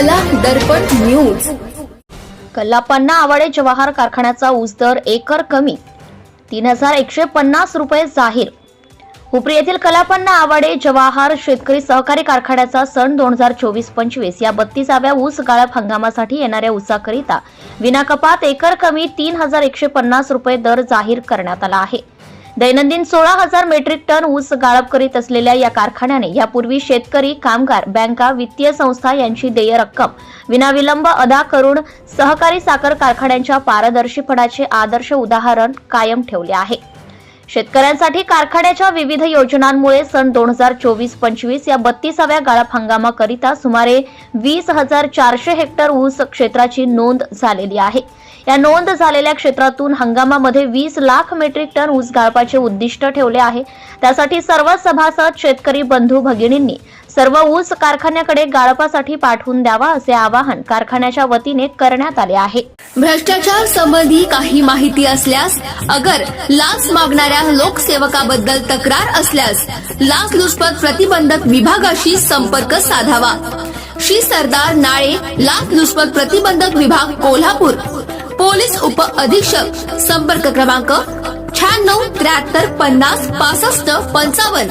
कला दर्पण न्यूज. कल्लापन्ना आवाडे जवाहर कारखान्याचा ऊस दर एकर कमी. तीन हजार एकशे पन्नास रुपये जाहीर. हुपरी येथील कलापन्ना आवाडे जवाहर शेतकरी सहकारी कारखान्याचा सन दोन हजार चोवीस पंचवीस या बत्तीसाव्या ऊस गाळप हंगामासाठी येणाऱ्या ऊसाकरिता विनाकपात एकर कमी तीन हजार एकशे पन्नास रुपये दर जाहीर करण्यात आला आहे. दैनंदिन सोळा हजार मेट्रिक टन ऊस गाळप करीत असलेल्या या कारखान्याने यापूर्वी शेतकरी कामगार बँका वित्तीय संस्था यांची देय रक्कम विनाविलंब अदा करून सहकारी साखर कारखान्यांच्या पारदर्शीपणाचे आदर्श उदाहरण कायम ठेवले आहे. शेतकऱ्यांसाठी कारखान्याच्या विविध योजनांमुळे सन दोन हजार चोवीस पंचवीस या बत्तीसाव्या गाळप हंगामाकरिता सुमारे वीस हजार चारशे हेक्टर ऊस क्षेत्राची नोंद झालेली आहे. या नोंद झालेल्या क्षेत्रातून हंगामामध्ये वीस लाख मेट्रिक टन ऊस गाळपाचे उद्दिष्ट ठेवले आहे. त्यासाठी सर्व सभासद शेतकरी बंधू भगिनींनी सर्व ऊस कारखान्याकडे गाळपासाठी पाठवून द्यावा असे आवाहन कारखान्याच्या वतीने करण्यात आले आहे. भ्रष्टाचार संबंधी काही माहिती असल्यास अगर लाच मागणाऱ्या लोकसेवकाबद्दल तक्रार असल्यास लाचलुचपत प्रतिबंधक विभागाशी संपर्क साधावा. श्री सरदार नाळे लाचलुचपत प्रतिबंधक विभाग कोल्हापूर. पोलीस उप अधीक्षक संपर्क क्रमांक शहाण्णव त्र्याहत्तर पन्नास पासष्ट पंचावन्न.